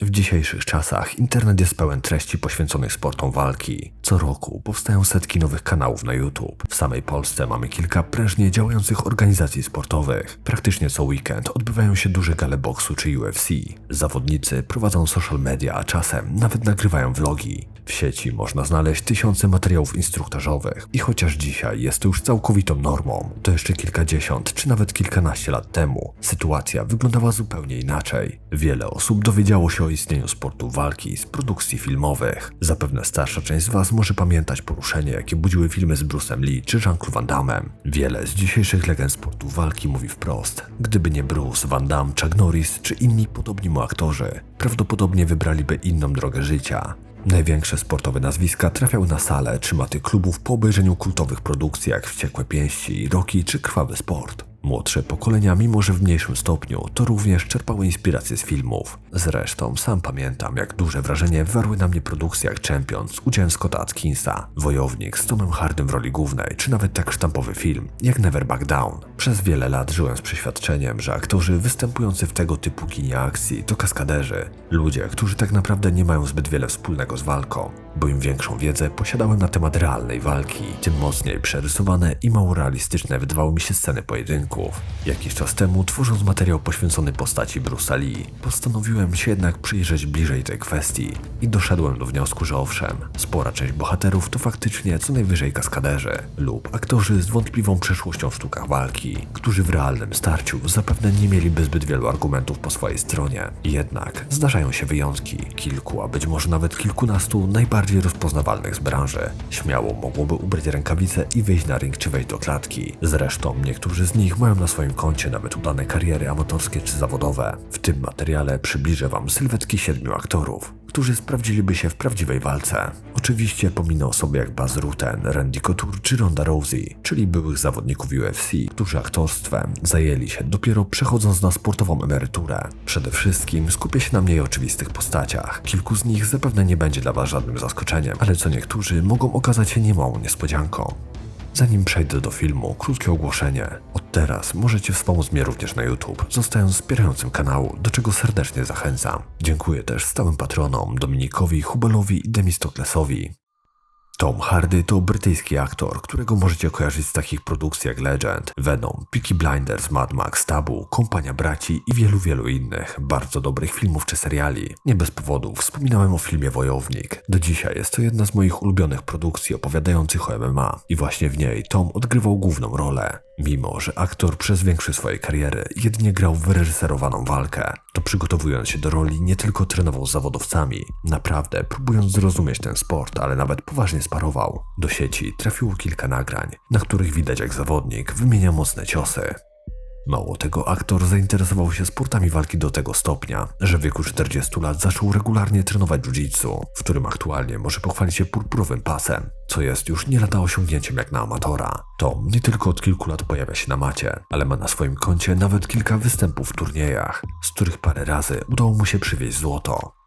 W dzisiejszych czasach internet jest pełen treści poświęconych sportom walki. Co roku powstają setki nowych kanałów na YouTube. W samej Polsce mamy kilka prężnie działających organizacji sportowych. Praktycznie co weekend odbywają się duże gale boksu czy UFC. Zawodnicy prowadzą social media, a czasem nawet nagrywają vlogi. W sieci można znaleźć tysiące materiałów instruktażowych i chociaż dzisiaj jest to już całkowitą normą, to jeszcze kilkadziesiąt czy nawet kilkanaście lat temu sytuacja wyglądała zupełnie inaczej. Wiele osób dowiedziało się o istnieniu sportu walki z produkcji filmowych. Zapewne starsza część z Was może pamiętać poruszenie, jakie budziły filmy z Bruce'em Lee czy Jean-Claude Van Damme. Wiele z dzisiejszych legend sportu walki mówi wprost, gdyby nie Bruce, Van Damme, Chuck Norris czy inni podobni mu aktorzy, prawdopodobnie wybraliby inną drogę życia. Największe sportowe nazwiska trafiały na salę czy maty klubów po obejrzeniu kultowych produkcji jak Wściekłe Pięści, Rocky czy Krwawy Sport. Młodsze pokolenia, mimo że w mniejszym stopniu, to również czerpały inspiracje z filmów. Zresztą sam pamiętam, jak duże wrażenie wywarły na mnie produkcje jak Champion z udziałem Scotta Atkinsa, Wojownik z Tomem Hardym w roli głównej, czy nawet tak sztampowy film jak Never Back Down. Przez wiele lat żyłem z przeświadczeniem, że aktorzy występujący w tego typu kinie akcji to kaskaderzy. Ludzie, którzy tak naprawdę nie mają zbyt wiele wspólnego z walką. Bo im większą wiedzę posiadałem na temat realnej walki, tym mocniej przerysowane i mało realistyczne wydawały mi się sceny pojedynków. Jakiś czas temu, tworząc materiał poświęcony postaci Bruce'a Lee, postanowiłem się jednak przyjrzeć bliżej tej kwestii i doszedłem do wniosku, że owszem, spora część bohaterów to faktycznie co najwyżej kaskaderzy lub aktorzy z wątpliwą przeszłością w sztukach walki, którzy w realnym starciu zapewne nie mieliby zbyt wielu argumentów po swojej stronie. Jednak zdarzają się wyjątki, kilku, a być może nawet kilkunastu najbardziej rozpoznawalnych z branży. Śmiało mogłoby ubrać rękawice i wyjść na ring czy wejść do klatki. Zresztą niektórzy z nich mają na swoim koncie nawet udane kariery amatorskie czy zawodowe. W tym materiale przybliżę Wam sylwetki siedmiu aktorów, którzy sprawdziliby się w prawdziwej walce. Oczywiście pominę osoby jak Baz Rutten, Randy Couture czy Ronda Rousey, czyli byłych zawodników UFC, którzy aktorstwem zajęli się dopiero przechodząc na sportową emeryturę. Przede wszystkim skupię się na mniej oczywistych postaciach. Kilku z nich zapewne nie będzie dla Was żadnym zaskoczeniem, ale co niektórzy mogą okazać się niemałą niespodzianką. Zanim przejdę do filmu, krótkie ogłoszenie. Od teraz możecie wspomóc mnie również na YouTube, zostając wspierającym kanału, do czego serdecznie zachęcam. Dziękuję też stałym patronom Dominikowi, Hubelowi i Demistoklesowi. Tom Hardy to brytyjski aktor, którego możecie kojarzyć z takich produkcji jak Legend, Venom, Peaky Blinders, Mad Max, Tabu, Kompania Braci i wielu, wielu innych bardzo dobrych filmów czy seriali. Nie bez powodu wspominałem o filmie Wojownik. Do dzisiaj jest to jedna z moich ulubionych produkcji opowiadających o MMA i właśnie w niej Tom odgrywał główną rolę. Mimo, że aktor przez większość swojej kariery jedynie grał w wyreżyserowaną walkę, to przygotowując się do roli nie tylko trenował z zawodowcami, naprawdę próbując zrozumieć ten sport, ale nawet poważnie sparował. Do sieci trafiło kilka nagrań, na których widać jak zawodnik wymienia mocne ciosy. Mało tego, aktor zainteresował się sportami walki do tego stopnia, że w wieku 40 lat zaczął regularnie trenować jiu-jitsu, w którym aktualnie może pochwalić się purpurowym pasem, co jest już nie lada osiągnięciem jak na amatora. Tom nie tylko od kilku lat pojawia się na macie, ale ma na swoim koncie nawet kilka występów w turniejach, z których parę razy udało mu się przywieźć złoto.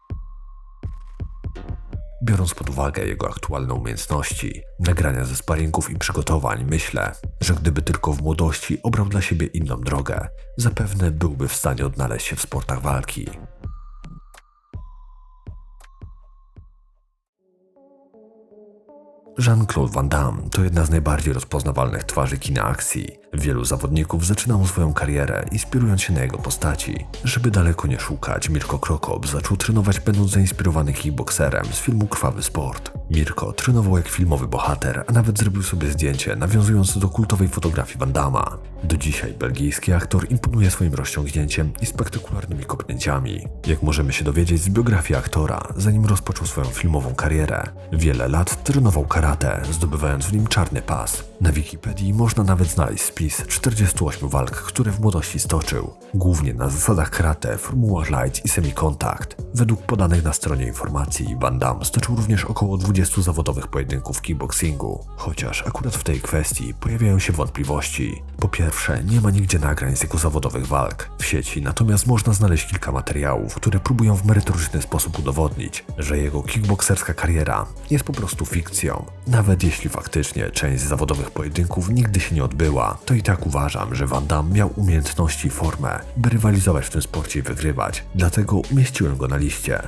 Biorąc pod uwagę jego aktualne umiejętności, nagrania ze sparingów i przygotowań, myślę, że gdyby tylko w młodości obrał dla siebie inną drogę, zapewne byłby w stanie odnaleźć się w sportach walki. Jean-Claude Van Damme to jedna z najbardziej rozpoznawalnych twarzy kina akcji. Wielu zawodników zaczynało swoją karierę inspirując się na jego postaci. Żeby daleko nie szukać, Mirko Krokop zaczął trenować będąc zainspirowany kickboxerem z filmu Krwawy Sport. Mirko trenował jak filmowy bohater, a nawet zrobił sobie zdjęcie nawiązujące do kultowej fotografii Van Damma. Do dzisiaj belgijski aktor imponuje swoim rozciągnięciem i spektakularnymi kopnięciami. Jak możemy się dowiedzieć z biografii aktora, zanim rozpoczął swoją filmową karierę, wiele lat trenował karate, zdobywając w nim czarny pas. Na Wikipedii można nawet znaleźć spis 48 walk, które w młodości stoczył, głównie na zasadach karate, formułach light i semi-kontakt. Według podanych na stronie informacji, Van Damme stoczył również około 20 zawodowych pojedynków kickboxingu, chociaż akurat w tej kwestii pojawiają się wątpliwości. Po pierwsze, nie ma nigdzie nagrań z jego zawodowych walk. W sieci natomiast można znaleźć kilka materiałów, które próbują w merytoryczny sposób udowodnić, że jego kickboxerska kariera jest po prostu fikcją. Nawet jeśli faktycznie część z zawodowych pojedynków nigdy się nie odbyła, to i tak uważam, że Van Damme miał umiejętności i formę, by rywalizować w tym sporcie i wygrywać. Dlatego umieściłem go na liście.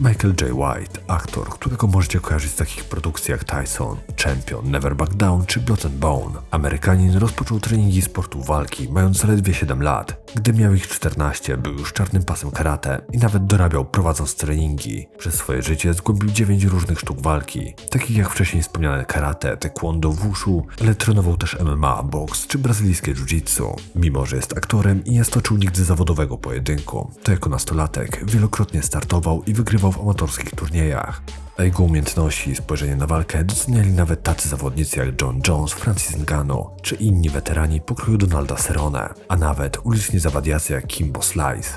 Michael J. White, aktor, którego możecie kojarzyć z takich produkcji jak Tyson, Champion, Never Back Down czy Blood and Bone. Amerykanin rozpoczął treningi sportu walki mając zaledwie 7 lat. Gdy miał ich 14, był już czarnym pasem karate i nawet dorabiał prowadząc treningi. Przez swoje życie zgłębił 9 różnych sztuk walki, takich jak wcześniej wspomniane karate, taekwondo, wushu, ale trenował też MMA, boks czy brazylijskie jiu-jitsu. Mimo, że jest aktorem i nie stoczył nigdy zawodowego pojedynku, to jako nastolatek wielokrotnie startował i wygrywał w amatorskich turniejach. Jego umiejętności i spojrzenie na walkę doceniali nawet tacy zawodnicy jak John Jones, Francis Ngannou czy inni weterani pokroju Donalda Cerrone, a nawet uliczni zawadiacy jak Kimbo Slice.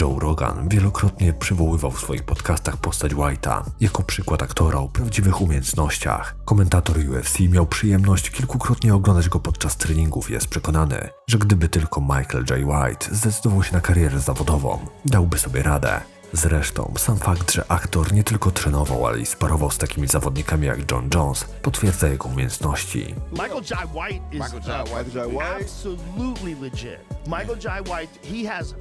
Joe Rogan wielokrotnie przywoływał w swoich podcastach postać White'a jako przykład aktora o prawdziwych umiejętnościach. Komentator UFC miał przyjemność kilkukrotnie oglądać go podczas treningów i jest przekonany, że gdyby tylko Michael J. White zdecydował się na karierę zawodową, dałby sobie radę. Zresztą sam fakt, że aktor nie tylko trenował, ale i sparował z takimi zawodnikami jak John Jones, potwierdza jego umiejętności. Michael Jai White is Michael Jai White. Jai White. absolutely legit. Michael Jai White, he has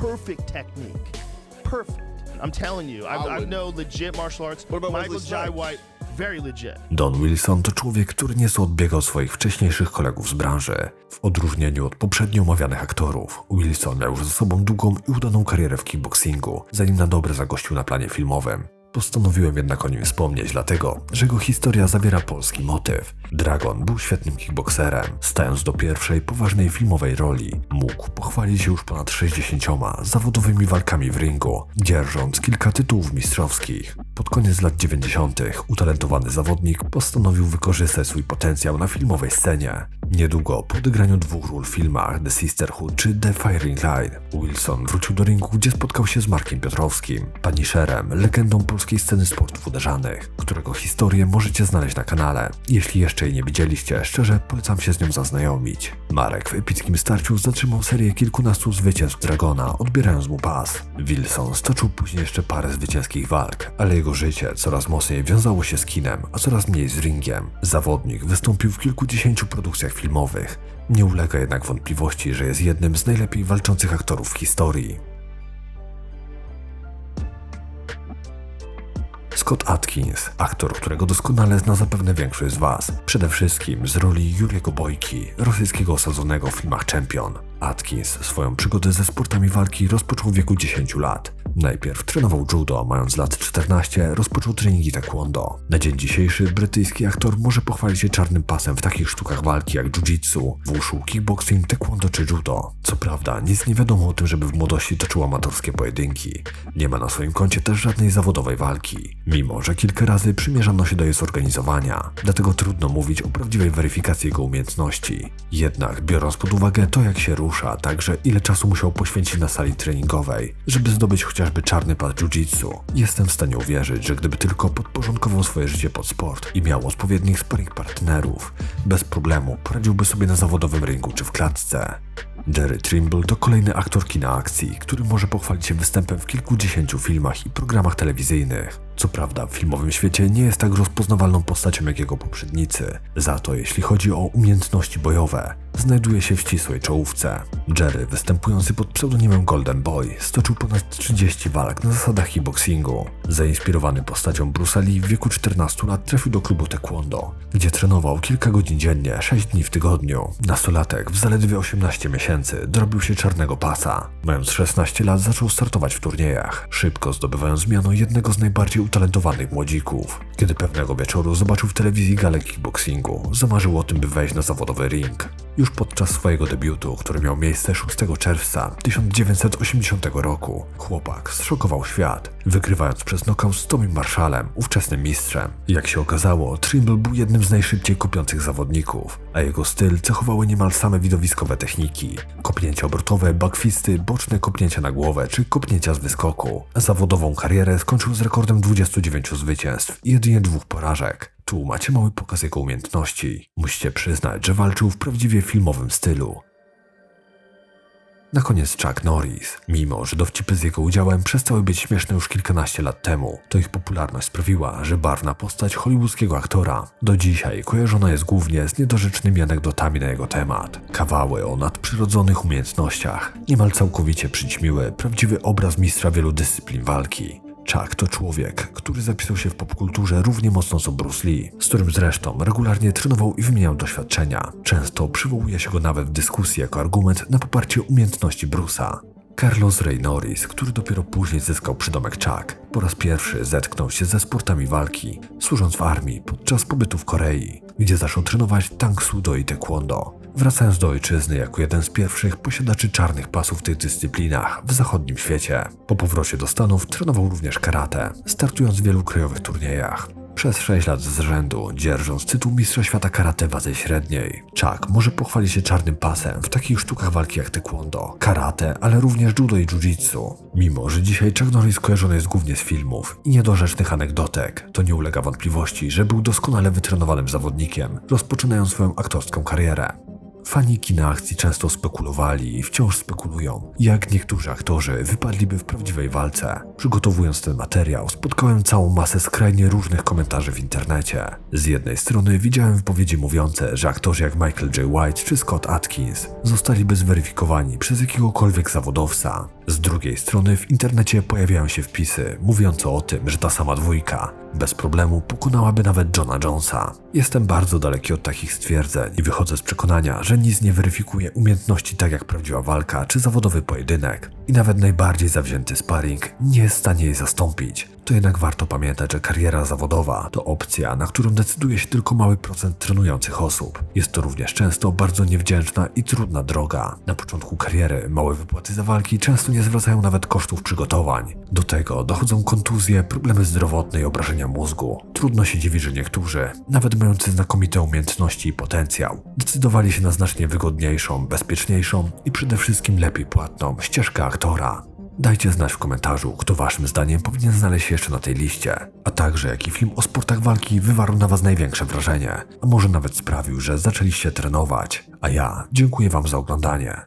perfect technique. Perfect. I'm telling you, I, I know legit martial arts. What about Michael Wesley Jai Snipes? White. Don Wilson to człowiek, który nieco odbiegał od swoich wcześniejszych kolegów z branży. W odróżnieniu od poprzednio omawianych aktorów, Wilson miał już za sobą długą i udaną karierę w kickboxingu, zanim na dobre zagościł na planie filmowym. Postanowiłem jednak o nim wspomnieć, dlatego, że jego historia zawiera polski motyw. Dragon był świetnym kickboxerem. Stając do pierwszej poważnej filmowej roli, mógł pochwalić się już ponad 60 zawodowymi walkami w ringu, dzierżąc kilka tytułów mistrzowskich. Pod koniec lat 90. utalentowany zawodnik postanowił wykorzystać swój potencjał na filmowej scenie. Niedługo po odegraniu dwóch ról w filmach The Sisterhood czy The Firing Line, Wilson wrócił do ringu, gdzie spotkał się z Markiem Piotrowskim, Punisherem, legendą polskiej sceny sportów uderzanych, którego historię możecie znaleźć na kanale. Jeśli jeszcze jej nie widzieliście, szczerze polecam się z nią zaznajomić. Marek w epickim starciu zatrzymał serię kilkunastu zwycięstw Dragona, odbierając mu pas. Wilson stoczył później jeszcze parę zwycięskich walk, ale jego życie coraz mocniej wiązało się z kinem, a coraz mniej z ringiem. Zawodnik wystąpił w kilkudziesięciu produkcjach filmowych. Nie ulega jednak wątpliwości, że jest jednym z najlepiej walczących aktorów w historii. Scott Atkins, aktor, którego doskonale zna zapewne większość z Was. Przede wszystkim z roli Juriego Bojki, rosyjskiego osadzonego w filmach Champion. Atkins swoją przygodę ze sportami walki rozpoczął w wieku 10 lat. Najpierw trenował judo, mając lat 14 rozpoczął treningi taekwondo. Na dzień dzisiejszy brytyjski aktor może pochwalić się czarnym pasem w takich sztukach walki jak jiu-jitsu, wushu, kickboxing, taekwondo czy judo. Co prawda, nic nie wiadomo o tym, żeby w młodości toczył amatorskie pojedynki. Nie ma na swoim koncie też żadnej zawodowej walki, mimo że kilka razy przymierzano się do jej zorganizowania. Dlatego trudno mówić o prawdziwej weryfikacji jego umiejętności. Jednak biorąc pod uwagę to, jak się także ile czasu musiał poświęcić na sali treningowej, żeby zdobyć chociażby czarny pas jiu-jitsu, jestem w stanie uwierzyć, że gdyby tylko podporządkował swoje życie pod sport i miał odpowiednich sparring partnerów, bez problemu poradziłby sobie na zawodowym ringu czy w klatce. Jerry Trimble to kolejny aktor kina akcji, który może pochwalić się występem w kilkudziesięciu filmach i programach telewizyjnych. Co prawda, w filmowym świecie nie jest tak rozpoznawalną postacią jak jego poprzednicy. Za to, jeśli chodzi o umiejętności bojowe, znajduje się w ścisłej czołówce. Jerry, występujący pod pseudonimem Golden Boy, stoczył ponad 30 walk na zasadach kickboxingu. Zainspirowany postacią Bruce'a Lee w wieku 14 lat trafił do klubu taekwondo, gdzie trenował kilka godzin dziennie, 6 dni w tygodniu. Nastolatek w zaledwie 18 miesięcy dorobił się czarnego pasa. Mając 16 lat zaczął startować w turniejach, szybko zdobywając miano jednego z najbardziej utalentowanych młodzików. Kiedy pewnego wieczoru zobaczył w telewizji galę kickboxingu, zamarzył o tym, by wejść na zawodowy ring. Już podczas swojego debiutu, który miał miejsce 6 czerwca 1980 roku, chłopak zszokował świat, wygrywając przez nokaut z Tommy Marshallem, ówczesnym mistrzem. Jak się okazało, Trimble był jednym z najszybciej kopiących zawodników, a jego styl cechowały niemal same widowiskowe techniki. Kopnięcia obrotowe, backfisty, boczne kopnięcia na głowę czy kopnięcia z wyskoku. Zawodową karierę skończył z rekordem 29 zwycięstw i jedynie dwóch porażek. Tu macie mały pokaz jego umiejętności. Musicie przyznać, że walczył w prawdziwie filmowym stylu. Na koniec Chuck Norris. Mimo, że dowcipy z jego udziałem przestały być śmieszne już kilkanaście lat temu, to ich popularność sprawiła, że barwna postać hollywoodzkiego aktora do dzisiaj kojarzona jest głównie z niedorzecznymi anegdotami na jego temat. Kawały o nadprzyrodzonych umiejętnościach niemal całkowicie przyćmiły prawdziwy obraz mistrza wielu dyscyplin walki. Chuck to człowiek, który zapisał się w popkulturze równie mocno co Bruce Lee, z którym zresztą regularnie trenował i wymieniał doświadczenia. Często przywołuje się go nawet w dyskusji jako argument na poparcie umiejętności Bruce'a. Carlos Rey Norris, który dopiero później zyskał przydomek Chuck, po raz pierwszy zetknął się ze sportami walki, służąc w armii podczas pobytu w Korei, gdzie zaczął trenować Tang Sudo i Taekwondo. Wracając do ojczyzny jako jeden z pierwszych posiadaczy czarnych pasów w tych dyscyplinach w zachodnim świecie. Po powrocie do Stanów trenował również karate, startując w wielu krajowych turniejach. Przez 6 lat z rzędu, dzierżąc tytuł mistrza świata karate wadze średniej, Chuck może pochwalić się czarnym pasem w takich sztukach walki jak taekwondo, karate, ale również judo i jiu-jitsu. Mimo, że dzisiaj Chuck Norris kojarzony jest głównie z filmów i niedorzecznych anegdotek, to nie ulega wątpliwości, że był doskonale wytrenowanym zawodnikiem, rozpoczynając swoją aktorską karierę. Fani kina akcji często spekulowali i wciąż spekulują, jak niektórzy aktorzy wypadliby w prawdziwej walce. Przygotowując ten materiał, spotkałem całą masę skrajnie różnych komentarzy w internecie. Z jednej strony widziałem wypowiedzi mówiące, że aktorzy jak Michael J. White czy Scott Atkins zostaliby zweryfikowani przez jakiegokolwiek zawodowca. Z drugiej strony w internecie pojawiają się wpisy mówiące o tym, że ta sama dwójka bez problemu pokonałaby nawet Johna Jonesa. Jestem bardzo daleki od takich stwierdzeń i wychodzę z przekonania, że nic nie weryfikuje umiejętności tak jak prawdziwa walka czy zawodowy pojedynek. I nawet najbardziej zawzięty sparring nie jest w stanie jej zastąpić. To jednak warto pamiętać, że kariera zawodowa to opcja, na którą decyduje się tylko mały procent trenujących osób. Jest to również często bardzo niewdzięczna i trudna droga. Na początku kariery małe wypłaty za walki często nie zwracają nawet kosztów przygotowań. Do tego dochodzą kontuzje, problemy zdrowotne i obrażenia mózgu. Trudno się dziwić, że niektórzy, nawet mający znakomite umiejętności i potencjał, decydowali się na znacznie wygodniejszą, bezpieczniejszą i przede wszystkim lepiej płatną ścieżkę aktora. Dajcie znać w komentarzu, kto waszym zdaniem powinien znaleźć się jeszcze na tej liście, a także jaki film o sportach walki wywarł na was największe wrażenie, a może nawet sprawił, że zaczęliście trenować. A ja dziękuję wam za oglądanie.